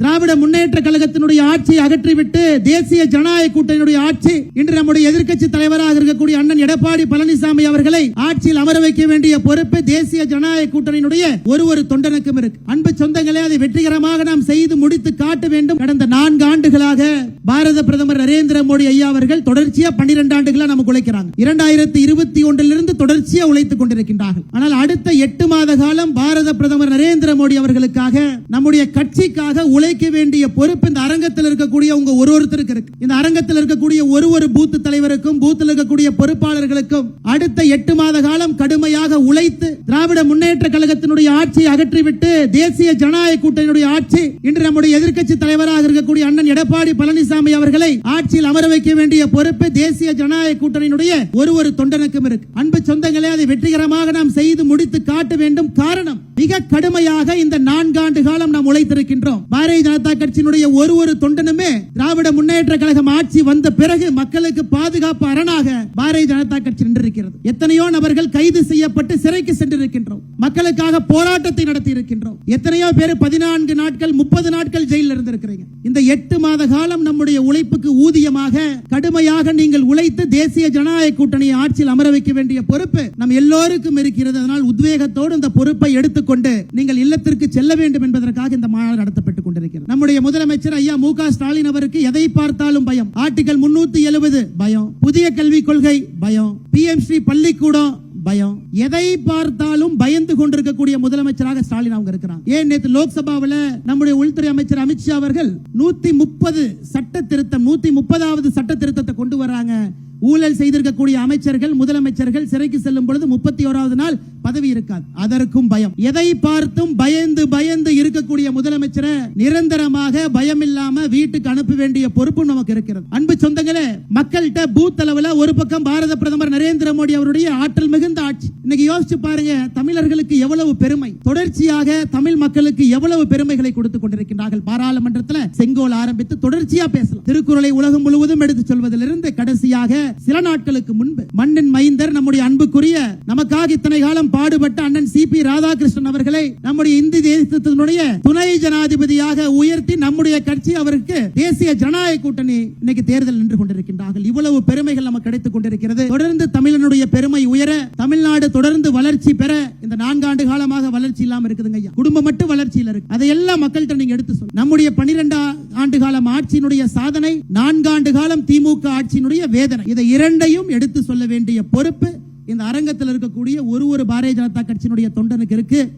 திராவிட முன்னேற்ற கழகத்தினுடைய ஆட்சியை அகற்றிவிட்டு தேசிய ஜனநாயக கூட்டணியுடைய ஆட்சி இன்று நம்முடைய எதிர்க்கட்சி தலைவராக இருக்கக்கூடிய அண்ணன் எடப்பாடி பழனிசாமி அவர்களை ஆட்சியில் அமர வைக்க வேண்டிய பொறுப்பு தேசிய ஜனநாயக கூட்டணியினுடைய ஒரு ஒரு தொண்டனுக்கும் இருக்கு. அன்பு சொந்தங்களே அதை வெற்றிகரமாக நாம் செய்து முடித்து காட்ட வேண்டும். கடந்த நான்கு ஆண்டுகளாக பாரத பிரதமர் நரேந்திர மோடி ஐயா அவர்கள் தொடர்ச்சியா பன்னிரண்டு ஆண்டுகளா நமக்கு உழைக்கிறாங்க. இரண்டாயிரத்தி இருபத்தி ஒன்றிலிருந்து தொடர்ச்சியா உழைத்துக் கொண்டிருக்கின்றார்கள். ஆனால் அடுத்த எட்டு மாத காலம் பாரத பிரதமர் நரேந்திர மோடி அவர்களுக்காக நம்முடைய கட்சிக்காக உழைக்க வேண்டிய பொறுப்பு இந்த அரங்கத்தில் இருக்கக்கூடிய உங்க ஒரு ஒருத்தருக்கு இருக்கு. இந்த அரங்கத்தில் இருக்கக்கூடிய ஒரு ஒரு பூத்து தலைவருக்கும் பூத்தில் இருக்கக்கூடிய பொறுப்பாளர்களுக்கும் அடுத்த எட்டு மாத காலம் கடுமையாக உழைத்து திராவிட முன்னேற்ற கழகத்தினுடைய ஆட்சியை அகற்றிவிட்டு தேசிய ஜனநாயக கூட்டணியுடைய ஆட்சி இன்று நம்முடைய எதிர்க்கட்சி தலைவராக இருக்கக்கூடிய அண்ணன் எடப்பாடி பழனிசாமி அவர்களை ஆட்சியில் அமர வைக்க வேண்டிய பொறுப்பு தேசிய ஜனநாயக கூட்டணியினுடைய ஒரு ஒரு தொண்டனுக்கும் இருக்கு. அன்பு சொந்தங்களே அதை வெற்றிகரமாக நாம் செய்து முடித்து காட்ட வேண்டும். காரணம் மிக கடுமையாக இந்த நான்காண்டு காலம் நாம் உழைத்திருக்கின்றோம். பாரதிய ஜனதா கட்சியினுடைய ஒரு ஒரு தொண்டனுமே திராவிட முன்னேற்ற கழகம் ஆட்சி வந்த பிறகு மக்களுக்கு பாதுகாப்பு அரணாக பாரதிய ஜனதா கட்சி நின்றிருக்கிறது. எத்தனையோ நபர்கள் கைது செய்யப்பட்டு சிறைக்கு சென்றிருக்கின்றோம். மக்களுக்காக போராட்டத்தை நடத்தி இருக்கின்றோம் எத்தனையோ பேர் பதினான்கு நாட்கள் முப்பது நாட்கள் ஜெயிலில் இருந்திருக்கிறீங்க. இந்த எட்டு மாத காலம் நம்முடைய உழைப்புக்கு ஊதியமாக கடுமையாக நீங்கள் உழைத்து தேசிய ஜனநாயக கூட்டணியை ஆட்சியில் அமர வைக்க வேண்டிய பொறுப்பு நம் எல்லோருக்கும் இருக்கிறது. அதனால் உத்வேகத்தோடு இந்த பொறுப்பை கொண்டு நீங்கள் இல்லத்திற்கு செல்ல வேண்டும் என்பதற்காக இந்த மாநாடு நடத்தப்பட்டுக் கொண்டிருக்கிறது. நம்முடைய முதலமைச்சர் ஐயா மு ஸ்டாலின் அவருக்கு எதை பார்த்தாலும் பயம். ஆர்டிகல் முன்னூத்தி எழுபது பயம். புதிய கல்விக் கொள்கை பயம். பி எம் ஸ்ரீ பள்ளிக்கூடம் பயம். எதை பார்த்தாலும் பயந்து கொண்டிருக்கக்கூடிய முதலமைச்சராக ஸ்டாலின் அவங்க இருக்கிறாங்க. ஏன் நேற்று லோக்சபாவில் நம்முடைய உள்துறை அமைச்சர் அமித்ஷா அவர்கள் நூத்தி முப்பது சட்ட திருத்தம் நூத்தி முப்பதாவது சட்ட திருத்தத்தை கொண்டு வர்றாங்க ஊழல் செய்திருக்கக்கூடிய அமைச்சர்கள் முதலமைச்சர்கள் சிறைக்கு செல்லும் பொழுது முப்பத்தி ஓராவது நாள் பதவி இருக்காது. அதற்கும் பயம். எதை பார்த்தும் பயந்து பயந்து இருக்கக்கூடிய முதலமைச்சரை நிரந்தரமாக பயம் இல்லாம வீட்டுக்கு அனுப்ப வேண்டிய பொறுப்பு நமக்கு இருக்கிறது. அன்பு சொந்தங்களே மக்கள்கிட்ட பூத் அளவுல ஒரு பக்கம் பாரத பிரதமர் நரேந்திர மோடி அவருடைய ஆற்றல் மிகுந்த ஆட்சி. இன்னைக்கு யோசிச்சு பாருங்க தமிழர்களுக்கு எவ்வளவு பெருமை. தொடர்ச்சியாக தமிழ் மக்களுக்கு எவ்வளவு பெருமைகளை கொடுத்துக் கொண்டிருக்கின்றார்கள். பாராளுமன்றத்தில் செங்கோல் ஆரம்பித்து தொடர்ச்சியா பேசலாம். திருக்குறளை உலகம் முழுவதும் எடுத்துச் சொல்வதிலிருந்து கடைசியாக சில நாட்களுக்கு முன்பு மண்ணின் மைந்தர் நம்முடைய அன்புக்குரிய நமக்காக இத்தனை காலம் பாடுபட்ட அண்ணன் சி பி ராதாகிருஷ்ணன் அவர்களை நம்முடைய இந்தி தேசத்தினுடைய துணை ஜனாதிபதியாக உயர்த்தி நம்முடைய கட்சி அவருக்கு தேசிய ஜனநாயக கூட்டணி இன்னைக்கு தேர்தல் நின்று கொண்டிருக்கின்றார்கள். இவ்வளவு பெருமைகள் நமக்கு கிடைத்துக் கொண்டிருக்கிறது. தொடர்ந்து தமிழனுடைய பெருமை உயர தமிழ்நாடு தொடர்ந்து வளர்ச்சி பெற இந்த நான்காண்டு காலமாக வளர்ச்சி இல்லாம இருக்குதுங்க ஐயா. குடும்பம் மட்டும் வளர்ச்சியில் இருக்கு. அதையெல்லாம் மக்கள்கிட்ட நீங்க எடுத்து சொல்லு நம்முடைய பனிரெண்டாம் ஆண்டு காலம் ஆட்சியினுடைய சாதனை நான்காண்டு காலம் திமுக ஆட்சியினுடைய வேதனை. இதை இரண்டையும் எடுத்து சொல்ல வேண்டிய பொறுப்பு இந்த அரங்கத்தில் இருக்கக்கூடிய ஒரு ஒரு பாரதிய ஜனதா கட்சியினுடைய தொண்டனுக்கு இருக்கு.